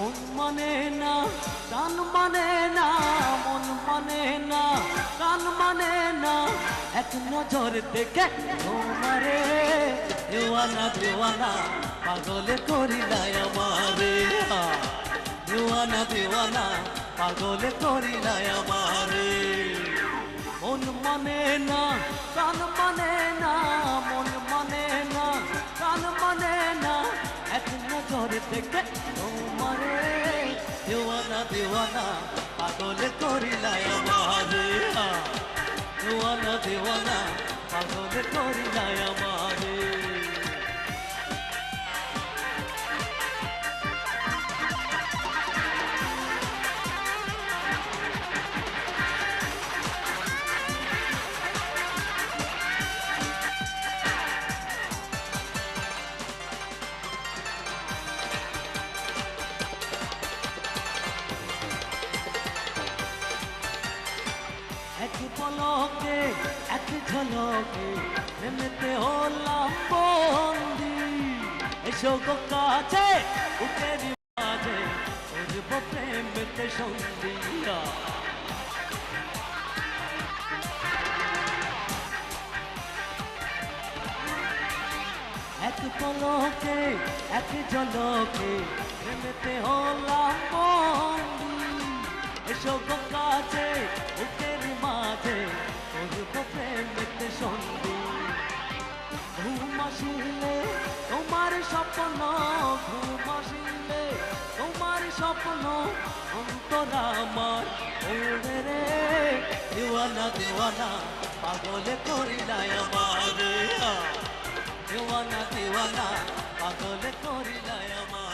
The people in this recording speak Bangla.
মন মানে না কান মানে না, মন মানে না কান মানে না। এক নজর দেখে তোমারে, দেওয়ানা দেওয়ানা, পাগলে করিলাই আমারে। দেওয়ানা দেওয়ানা, পাগলে করিলাই আমারে। মন মানে না কান মানে না, মন দেওয়ানা পাগলে করিলাই আমারে দেওয়ানা পাগলে করিলাই আমারে এক পলকে, এক ঝলকে, প্রেমেতে হলাম বন্দি। এসো গো কাছে উঠের মাঝে করব প্রেমেতে সন্ধিয়া এক পলকে, এক ঝলকে, প্রেমেতে হলাম বন্দি। এসো গো কাছে প্রেমেতে সন্ধি ঘুম আসিলে তোমার স্বপ্ন ঘুম আসিলে তোমার স্বপ্ন অন্তর আমার ওরে রে। দেওয়ানা দেওয়ানা, পাগলে করিলাই আমার। দেওয়ানা দেওয়ানা, পাগলে করিলাই আমার।